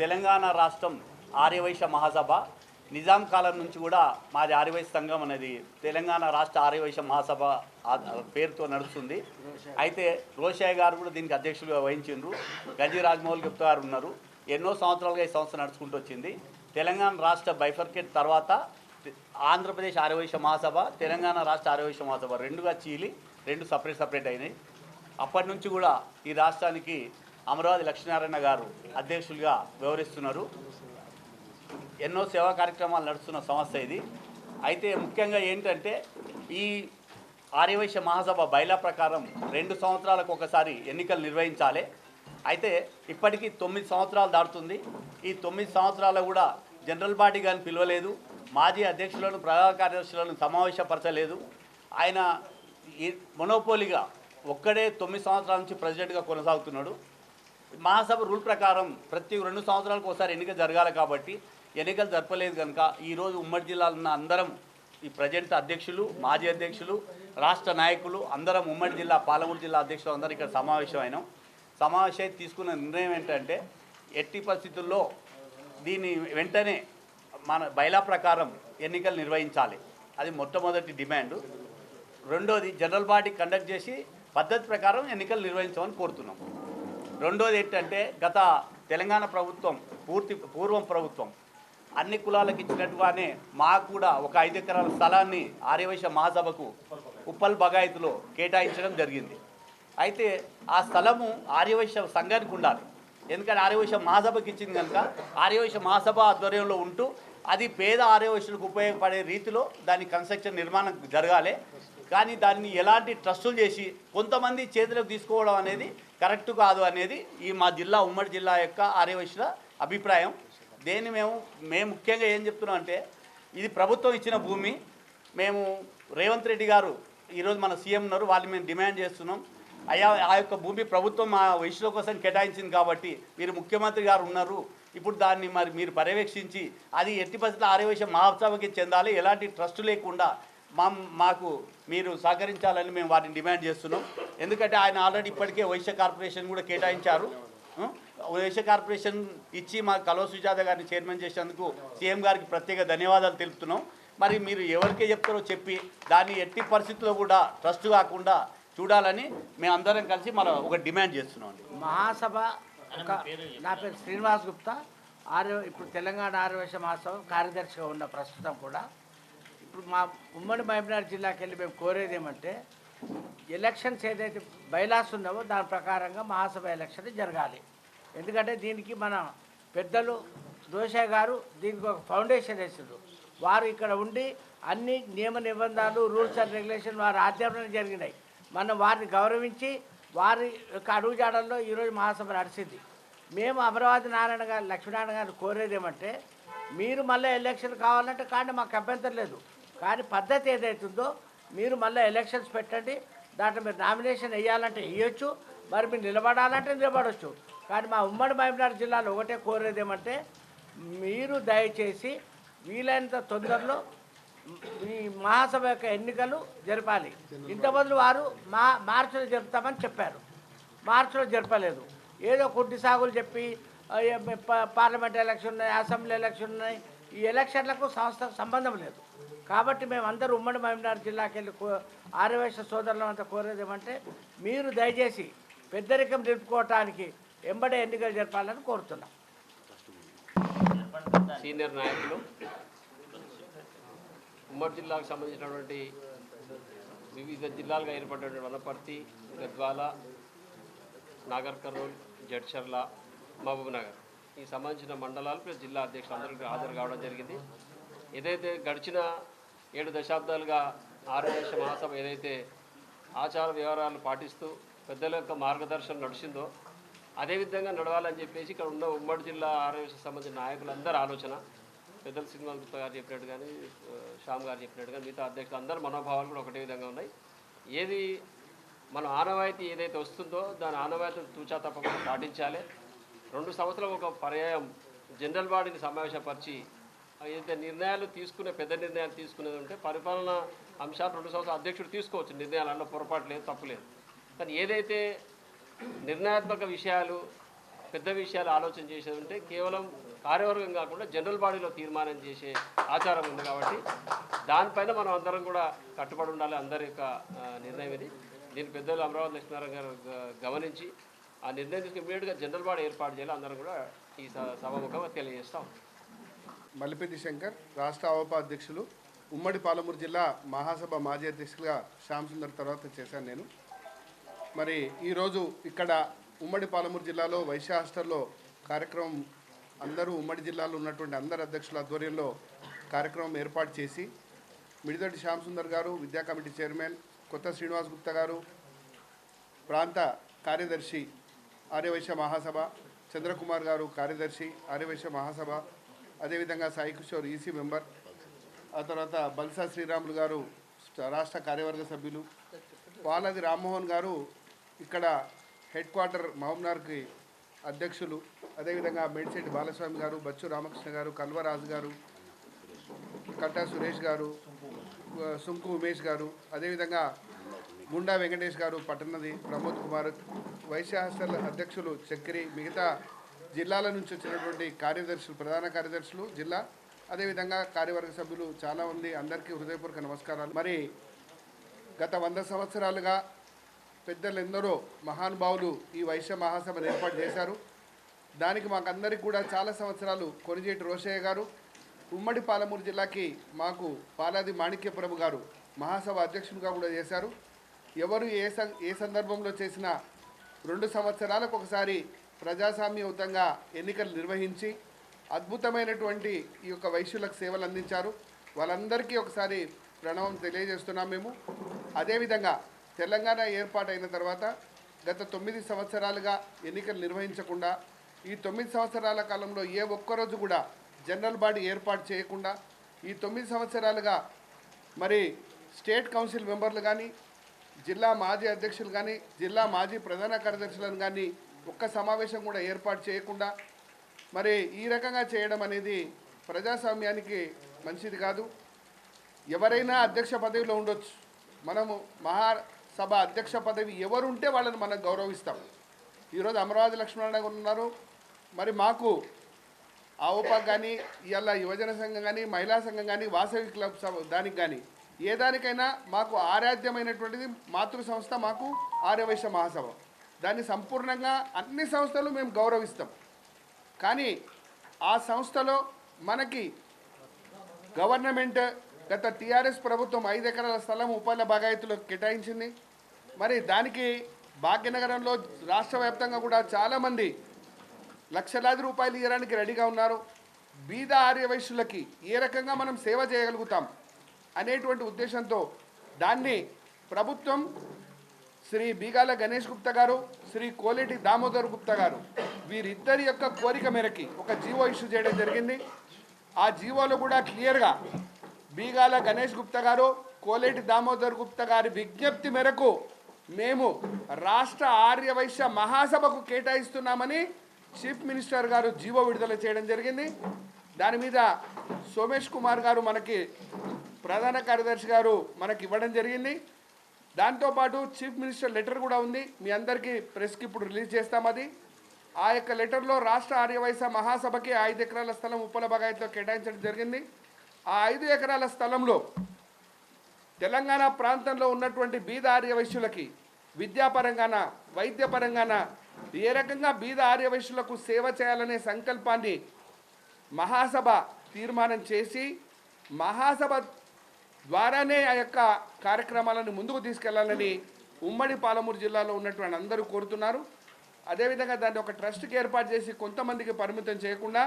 తెలంగాణ రాష్ట్రం ఆర్యవైశ్య మహాసభ. నిజాం కాలం నుంచి కూడా మాది ఆర్యవైశ్య సంఘం అనేది తెలంగాణ రాష్ట్ర ఆర్యవైశ్య మహాసభ పేరుతో నడుస్తుంది. అయితే రోషయ్య గారు కూడా దీనికి అధ్యక్షులుగా వహించిండ్రు. గంజి రాజమౌళి గుప్తా గారు ఉన్నారు. ఎన్నో సంవత్సరాలుగా ఈ సంస్థ నడుచుకుంటూ వచ్చింది. తెలంగాణ రాష్ట్ర బైఫర్కెట్ తర్వాత ఆంధ్రప్రదేశ్ ఆర్యవైశ్య మహాసభ తెలంగాణ రాష్ట్ర ఆర్యవైశ్య మహాసభ రెండుగా చీలి రెండు సపరేట్ సపరేట్ అయినాయి. అప్పటి నుంచి కూడా ఈ రాష్ట్రానికి అమరావతి లక్ష్మీనారాయణ గారు అధ్యక్షులుగా వ్యవహరిస్తున్నారు. ఎన్నో సేవా కార్యక్రమాలు నడుస్తున్న సంస్థ ఇది. అయితే ముఖ్యంగా ఏంటంటే ఈ ఆర్యవైశ్య మహాసభ బైలా ప్రకారం రెండు సంవత్సరాలకు ఒకసారి ఎన్నికలు నిర్వహించాలి. అయితే ఇప్పటికీ తొమ్మిది సంవత్సరాలు దాటుతుంది. ఈ తొమ్మిది సంవత్సరాలు కూడా జనరల్ బాడీ కానీ పిలవలేదు. మాజీ అధ్యక్షులను ప్రధాన కార్యదర్శులను సమావేశపరచలేదు. ఆయన ఈ మొనోపోలిగా ఒక్కడే తొమ్మిది సంవత్సరాల నుంచి ప్రెసిడెంట్గా కొనసాగుతున్నాడు. మహాసభ రూల్ ప్రకారం ప్రతి రెండు సంవత్సరాలకు ఒకసారి ఎన్నిక జరగాలి కాబట్టి ఎన్నికలు జరపలేదు కనుక ఈరోజు ఉమ్మడి జిల్లాలో ఉన్న అందరం ఈ ప్రజెంట్ అధ్యక్షులు మాజీ అధ్యక్షులు రాష్ట్ర నాయకులు అందరం ఉమ్మడి జిల్లా పాలమూరు జిల్లా అధ్యక్షులు అందరం ఇక్కడ సమావేశమైనాం. సమావేశం తీసుకున్న నిర్ణయం ఏంటంటే ఎట్టి పరిస్థితుల్లో దీన్ని వెంటనే మన బైలా ప్రకారం ఎన్నికలు నిర్వహించాలి. అది మొట్టమొదటి డిమాండు. రెండోది జనరల్ పార్టీ కండక్ట్ చేసి పద్ధతి ప్రకారం ఎన్నికలు నిర్వహించమని కోరుతున్నాం. రెండోది ఏంటంటే గత తెలంగాణ ప్రభుత్వం పూర్తి పూర్వం ప్రభుత్వం అన్ని కులాలకు ఇచ్చినట్టుగానే మాకు కూడా ఒక ఐదు ఎకరాల స్థలాన్ని ఆర్యవైశ్య మహాసభకు ఉప్పల్ బగాయతులో కేటాయించడం జరిగింది. అయితే ఆ స్థలము ఆర్యవైశ్య సంఘానికి ఉండాలి. ఎందుకంటే ఆర్యవైశ్య మహాసభకి ఇచ్చింది కనుక ఆర్యవైశ్య మహాసభ ఆధ్వర్యంలో ఉంటూ అది పేద ఆర్యవైశ్యులకు ఉపయోగపడే రీతిలో దాని కన్స్ట్రక్షన్ నిర్మాణం జరగాలి. కానీ దాన్ని ఎలాంటి ట్రస్టులు చేసి కొంతమంది చేతులకు తీసుకోవడం అనేది కరెక్ట్ కాదు అనేది ఈ మా జిల్లా ఉమ్మడి జిల్లా యొక్క ఆర్యవైశ్యుల అభిప్రాయం. దేన్ని మేము మేము ముఖ్యంగా ఏం చెప్తున్నాం అంటే ఇది ప్రభుత్వం ఇచ్చిన భూమి. మేము రేవంత్ రెడ్డి గారు ఈరోజు మన సీఎం ఉన్నారు వాళ్ళు మేము డిమాండ్ చేస్తున్నాం. అయ్యా ఆ యొక్క భూమి ప్రభుత్వం మా వయసుల కోసం కేటాయించింది కాబట్టి మీరు ముఖ్యమంత్రి గారు ఉన్నారు. ఇప్పుడు దాన్ని మరి మీరు పర్యవేక్షించి అది ఎట్టి పరిస్థితుల్లో ఆర్యవేశం మహాసభకి చెందాలి. ఎలాంటి ట్రస్ట్ లేకుండా మా మాకు మీరు సహకరించాలని మేము వాటిని డిమాండ్ చేస్తున్నాం. ఎందుకంటే ఆయన ఆల్రెడీ ఇప్పటికే వైశ్య కార్పొరేషన్ కూడా కేటాయించారు. వైశ్య కార్పొరేషన్ ఇచ్చి మా కలో సుజాత గారిని చైర్మన్ చేసినందుకు సీఎం గారికి ప్రత్యేక ధన్యవాదాలు తెలుపుతున్నాం. మరి మీరు ఎవరికే చెప్తారో చెప్పి దాన్ని ఎట్టి పరిస్థితుల్లో కూడా ట్రస్ట్ కాకుండా చూడాలని మేమందరం కలిసి మన ఒక డిమాండ్ చేస్తున్నాం అండి. మహాసభ ఒక నా పేరు శ్రీనివాస్ గుప్తా. ఆర్య ఇప్పుడు తెలంగాణ ఆర్యవేశ మహాసభ కార్యదర్శిగా ఉన్న ప్రస్తుతం కూడా. ఇప్పుడు మా ఉమ్మడి మహబూబ్నగర్ జిల్లాకి వెళ్ళి మేము కోరేది ఏమంటే ఎలక్షన్స్ ఏదైతే బైలాస్ ఉన్నావో దాని ప్రకారంగా మహాసభ ఎలక్షన్ జరగాలి. ఎందుకంటే దీనికి మన పెద్దలు దోషయ్య గారు దీనికి ఒక ఫౌండేషన్ వేసిండ్రు. వారు ఇక్కడ ఉండి అన్ని నియమ నిబంధనలు రూల్స్ అండ్ రెగ్యులేషన్ వారి ఆధ్వర్యంలో జరిగినాయి. మనం వారిని గౌరవించి వారి యొక్క అడుగుజాడల్లో ఈరోజు మహాసభ నడిచింది. మేము అమరావతి నారాయణ గారు లక్ష్మీనారాయణ గారిని కోరేది ఏమంటే మీరు మళ్ళీ ఎలక్షన్ కావాలంటే కానీ మాకు అభ్యంతరం లేదు. కానీ పద్ధతి ఏదైతుందో మీరు మళ్ళీ ఎలక్షన్స్ పెట్టండి. దాంట్లో మీరు నామినేషన్ వేయాలంటే వేయొచ్చు. మరి మీరు నిలబడాలంటే నిలబడవచ్చు కానీ మా ఉమ్మడి మహబూబ్నగర్ జిల్లాలో ఒకటే కోరేది ఏమంటే మీరు దయచేసి వీలైనంత తొందరలో ఈ మహాసభ యొక్క ఎన్నికలు జరపాలి. ఇంత బదులు వారు మా మార్చిలో జరుపుతామని చెప్పారు. మార్చిలో జరపలేదు. ఏదో కొద్ది సాగులు చెప్పి పార్లమెంట్ ఎలక్షన్ ఉన్నాయి అసెంబ్లీ ఎలక్షన్ ఉన్నాయి. ఈ ఎలక్షన్లకు సంస్థ సంబంధం లేదు. కాబట్టి మేము అందరూ ఉమ్మడి మహబూబ్నగర్ జిల్లాకి వెళ్ళి కో ఆర్యవేశ సోదరులు అంతా కోరేది ఏమంటే మీరు దయచేసి పెద్దరికం నిలుపుకోవటానికి ఎంబడే ఎన్నికలు జరపాలని కోరుతున్నాం. సీనియర్ నాయకులు ఉమ్మడి జిల్లాకు సంబంధించినటువంటి వివిధ జిల్లాలుగా ఏర్పడినటువంటి వనపర్తి గద్వాల నాగర్ కర్నూలు జడ్చర్ల మహబూబ్ నగర్ ఈ సంబంధించిన మండలాలు ప్లస్ జిల్లా అధ్యక్షులు అందరికీ హాజరు కావడం జరిగింది. ఏదైతే గడిచిన ఏడు దశాబ్దాలుగా ఆర్యవేశ మహాసభ ఏదైతే ఆచార వ్యవహారాలు పాటిస్తూ పెద్దల యొక్క మార్గదర్శనం నడిచిందో అదేవిధంగా నడవాలని చెప్పేసి ఇక్కడ ఉన్న ఉమ్మడి జిల్లా ఆరోగ్య సంబంధించిన నాయకులందరి ఆలోచన పెద్దల శ్రీనివాస్ గుప్తా గారు చెప్పినట్టు కానీ శ్యామ్ గారు చెప్పినట్టు కానీ మిగతా అధ్యక్షులు అందరి మనోభావాలు కూడా ఒకటే విధంగా ఉన్నాయి. ఏది మన ఆనవాయితీ ఏదైతే వస్తుందో దాని ఆనవాయితీ తూచా తప్పకుండా పాటించాలి. రెండు సంవత్సరాలు ఒక పర్యాయం జనరల్ బాడీని సమావేశపరిచి ఏదైతే నిర్ణయాలు తీసుకునే పెద్ద నిర్ణయాలు తీసుకునేది ఉంటే పరిపాలన అంశాలు రెండు సంవత్సరాలు అధ్యక్షుడు తీసుకోవచ్చు. నిర్ణయాలు అన్న పొరపాటు లేదు తప్పు లేదు. కానీ ఏదైతే నిర్ణయాత్మక విషయాలు పెద్ద విషయాలు ఆలోచన చేసేది ఉంటే కేవలం కార్యవర్గం కాకుండా జనరల్ బాడీలో తీర్మానం చేసే ఆచారం ఉంది కాబట్టి దానిపైన మనం అందరం కూడా కట్టుబడి ఉండాలి అందరి యొక్క నిర్ణయం ఇది. దీని పెద్దలు అమరావతి లక్ష్మీనారాయణ గారు గమనించి ఆ నిర్ణయం తీసుకుని ఇమీడియట్గా జనరల్ బాడీ ఏర్పాటు చేయాలి అందరం కూడా ఈ స- సభాముఖంగా తెలియజేస్తాం మల్లిపెట్టి శంకర్ రాష్ట్ర అవప అధ్యక్షులు ఉమ్మడి పాలమూరు జిల్లా మహాసభ మాజీ అధ్యక్షులుగా శ్యామ్ సుందర్ తర్వాత చేశాను నేను. మరి ఈరోజు ఇక్కడ ఉమ్మడి పాలమూరు జిల్లాలో వైశ్య హాస్టల్లో కార్యక్రమం అందరూ ఉమ్మడి జిల్లాలో ఉన్నటువంటి అందరు అధ్యక్షుల ఆధ్వర్యంలో కార్యక్రమం ఏర్పాటు చేసి మిడిదొడ్డి శ్యామ్ సుందర్ గారు విద్యా కమిటీ చైర్మన్ కొత్త శ్రీనివాస్ గుప్తా గారు ప్రాంత కార్యదర్శి ఆర్యవైశ్య మహాసభ చంద్రకుమార్ గారు కార్యదర్శి ఆర్యవైశ్య మహాసభ అదేవిధంగా సాయి కిషోర్ ఈసీ మెంబర్. ఆ తర్వాత బల్సా శ్రీరాములు గారు రాష్ట్ర కార్యవర్గ సభ్యులు. పాలది రామ్మోహన్ గారు ఇక్కడ హెడ్ క్వార్టర్ మహమ్నార్కి అధ్యక్షులు. అదేవిధంగా మేడిశెట్టి బాలస్వామి గారు బచ్చు రామకృష్ణ గారు కల్వరాజు గారు కట్టా సురేష్ గారు సుంకు ఉమేష్ గారు. అదేవిధంగా గుండా వెంకటేష్ గారు పట్టణది ప్రమోద్ కుమార్ వైశ్య హాస్టల్ అధ్యక్షులు చక్రి మిగతా జిల్లాల నుంచి వచ్చినటువంటి కార్యదర్శులు ప్రధాన కార్యదర్శులు జిల్లా అదేవిధంగా కార్యవర్గ సభ్యులు చాలామంది అందరికీ హృదయపూర్వక నమస్కారాలు. మరి గత వంద సంవత్సరాలుగా పెద్దలు ఎందరో మహానుభావులు ఈ వైశ్య మహాసభను ఏర్పాటు చేశారు. దానికి మాకందరికి కూడా చాలా సంవత్సరాలు కొనిజేటి రోషయ్య గారు ఉమ్మడి పాలమూరు జిల్లాకి మాకు పాలాది మాణిక్యప్రభు గారు మహాసభ అధ్యక్షునిగా కూడా చేశారు. ఎవరు ఏ సం ఏ సందర్భంలో చేసినా రెండు సంవత్సరాలకు ఒకసారి ప్రజాస్వామ్యయుతంగా ఎన్నికలు నిర్వహించి అద్భుతమైనటువంటి ఈ యొక్క వైశ్యులకు సేవలు అందించారు. వాళ్ళందరికీ ఒకసారి ప్రణవం తెలియజేస్తున్నాం మేము. అదేవిధంగా తెలంగాణ ఏర్పాటైన తర్వాత గత తొమ్మిది సంవత్సరాలుగా ఎన్నికలు నిర్వహించకుండా ఈ తొమ్మిది సంవత్సరాల కాలంలో ఏ ఒక్కరోజు కూడా జనరల్ బాడీ ఏర్పాటు చేయకుండా ఈ తొమ్మిది సంవత్సరాలుగా మరి స్టేట్ కౌన్సిల్ మెంబర్లు కానీ జిల్లా మాజీ అధ్యక్షులు కానీ జిల్లా మాజీ ప్రధాన కార్యదర్శులను కానీ ఒక్క సమావేశం కూడా ఏర్పాటు చేయకుండా మరి ఈ రకంగా చేయడం అనేది ప్రజాస్వామ్యానికి మంచిది కాదు. ఎవరైనా అధ్యక్ష పదవిలో ఉండొచ్చు. మనము మహాసభ అధ్యక్ష పదవి ఎవరు ఉంటే వాళ్ళని మనం గౌరవిస్తాం. ఈరోజు అమరావతి లక్ష్మణారాయణ ఉన్నారు. మరి మాకు ఆవుపాక్ కానీ ఇవాళ యువజన సంఘం కానీ మహిళా సంఘం కానీ వాసవి క్లబ్ సభ దానికి కానీ ఏ దానికైనా మాకు ఆరాధ్యమైనటువంటిది మాతృ సంస్థ మాకు ఆర్యవైశ్య మహాసభ. దాన్ని సంపూర్ణంగా అన్ని సంస్థలు మేము గౌరవిస్తాం. కానీ ఆ సంస్థలో మనకి గవర్నమెంట్ గత టీఆర్ఎస్ ప్రభుత్వం ఐదు ఎకరాల స్థలం ఉపాధి బాగాయతులకు కేటాయించింది. మరి దానికి భాగ్యనగరంలో రాష్ట్ర వ్యాప్తంగా కూడా చాలామంది లక్షలాది రూపాయలు ఇవ్వడానికి రెడీగా ఉన్నారు. బీద ఆర్యవైశ్యులకి ఏ రకంగా మనం సేవ చేయగలుగుతాం అనేటువంటి ఉద్దేశంతో దాన్ని ప్రభుత్వం శ్రీ బీగాల గణేష్ గుప్తా గారు శ్రీ కోలేటి దామోదర్ గుప్తా గారు వీరిద్దరి యొక్క కోరిక మేరకి ఒక జీవో ఇష్యూ చేయడం జరిగింది. ఆ జీవోలో కూడా క్లియర్గా బీగాల గణేష్ గుప్తా గారు కోలేటి దామోదర్ గుప్తా గారి విజ్ఞప్తి మేరకు మేము రాష్ట్ర ఆర్యవైశ్య మహాసభకు కేటాయిస్తున్నామని చీఫ్ మినిస్టర్ గారు జీవో విడుదల చేయడం జరిగింది. దాని మీద సోమేష్ కుమార్ గారు మనకి ప్రధాన కార్యదర్శి గారు మనకి ఇవ్వడం జరిగింది. దాంతోపాటు చీఫ్ మినిస్టర్ లెటర్ కూడా ఉంది. మీ అందరికీ ప్రెస్కి ఇప్పుడు రిలీజ్ చేస్తాం అది. ఆ యొక్క లెటర్లో రాష్ట్ర ఆర్యవైశ్య మహాసభకి ఐదు ఎకరాల స్థలం ఉప్పల బగాయత్లో కేటాయించడం జరిగింది. ఆ ఐదు ఎకరాల స్థలంలో తెలంగాణ ప్రాంతంలో ఉన్నటువంటి బీద ఆర్యవైశ్యులకి విద్యాపరంగాన వైద్యపరంగాన ఏ రకంగా బీద ఆర్యవైశ్యులకు సేవ చేయాలనే సంకల్పాన్ని మహాసభ తీర్మానం చేసి మహాసభ ద్వారానే ఆ యొక్క కార్యక్రమాలను ముందుకు తీసుకెళ్ళాలని ఉమ్మడి పాలమూరు జిల్లాలో ఉన్నటువంటి అందరూ కోరుతున్నారు. అదేవిధంగా దాన్ని ఒక ట్రస్ట్కి ఏర్పాటు చేసి కొంతమందికి పరిమితం చేయకుండా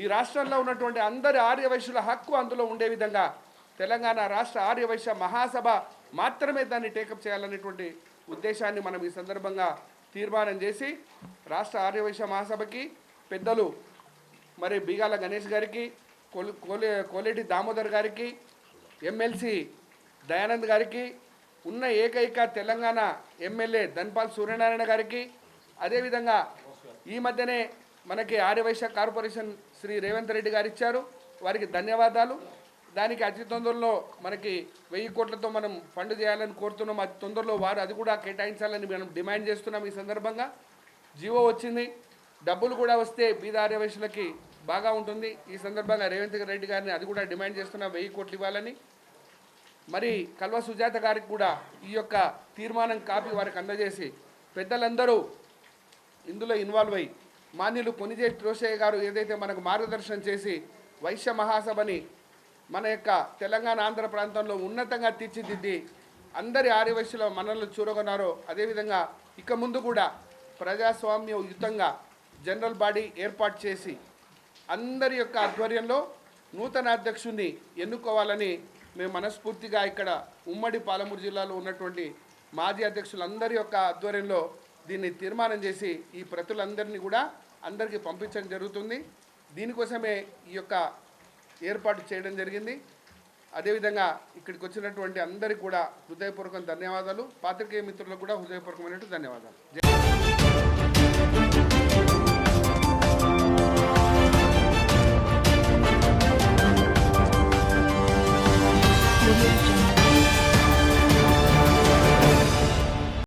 ఈ రాష్ట్రంలో ఉన్నటువంటి అందరి ఆర్యవైశ్యుల హక్కు అందులో ఉండే విధంగా తెలంగాణ రాష్ట్ర ఆర్యవైశ్య మహాసభ మాత్రమే దాన్ని టేకప్ చేయాలనేటువంటి ఉద్దేశాన్ని మనం ఈ సందర్భంగా తీర్మానం చేసి రాష్ట్ర ఆర్యవైశ్య మహాసభకి పెద్దలు మరి బీగాల గణేష్ గారికి కోలి కోలేటి దామోదర్ గారికి ఎమ్మెల్సీ దయానంద్ గారికి ఉన్న ఏకైక తెలంగాణ ఎమ్మెల్యే ధన్పాల్ సూర్యనారాయణ గారికి అదేవిధంగా ఈ మధ్యనే మనకి ఆర్యవైశ్య కార్పొరేషన్ శ్రీ రేవంత్ రెడ్డి గారు ఇచ్చారు. వారికి ధన్యవాదాలు. దానికి అతి తొందరలో మనకి వెయ్యి కోట్లతో మనం ఫండ్ చేయాలని కోరుతున్నాం. అతి తొందరలో వారు అది కూడా కేటాయించాలని మనం డిమాండ్ చేస్తున్నాం ఈ సందర్భంగా. జీవో వచ్చింది. డబ్బులు కూడా వస్తే బీద ఆర్యవైశ్యులకి బాగా ఉంటుంది. ఈ సందర్భంగా రేవంత్ రెడ్డి గారిని అది కూడా డిమాండ్ చేస్తున్నాం. వెయ్యి కోట్లు ఇవ్వాలని. మరి కల్వ సుజాత గారికి కూడా ఈ యొక్క తీర్మానం కాపీ వారికి అందజేసి పెద్దలందరూ ఇందులో ఇన్వాల్వ్ అయ్యి మాన్యులు కొనిజేటి రోషయ్య గారు ఏదైతే మనకు మార్గదర్శనం చేసి వైశ్య మహాసభని మన యొక్క తెలంగాణ ఆంధ్ర ప్రాంతంలో ఉన్నతంగా తీర్చిదిద్ది అందరి ఆర్యవైశ్యుల మనల్ని చూరగొన్నారో. అదేవిధంగా ఇక ముందు కూడా ప్రజాస్వామ్య యుతంగా జనరల్ బాడీ ఏర్పాటు చేసి అందరి యొక్క ఆధ్వర్యంలో నూతన అధ్యక్షుడిని ఎన్నుకోవాలని మేము మనస్ఫూర్తిగా ఇక్కడ ఉమ్మడి పాలమూరు జిల్లాలో ఉన్నటువంటి మాజీ అధ్యక్షులందరి యొక్క ఆధ్వర్యంలో దీన్ని తీర్మానం చేసి ఈ ప్రతులందరినీ కూడా అందరికీ పంపించడం జరుగుతుంది. దీనికోసమే ఈ యొక్క ఏర్పాటు చేయడం జరిగింది. అదేవిధంగా ఇక్కడికి వచ్చినటువంటి అందరికీ కూడా హృదయపూర్వక ధన్యవాదాలు. పాత్రికేయ మిత్రులకు కూడా హృదయపూర్వకమైనట్టు ధన్యవాదాలు. జై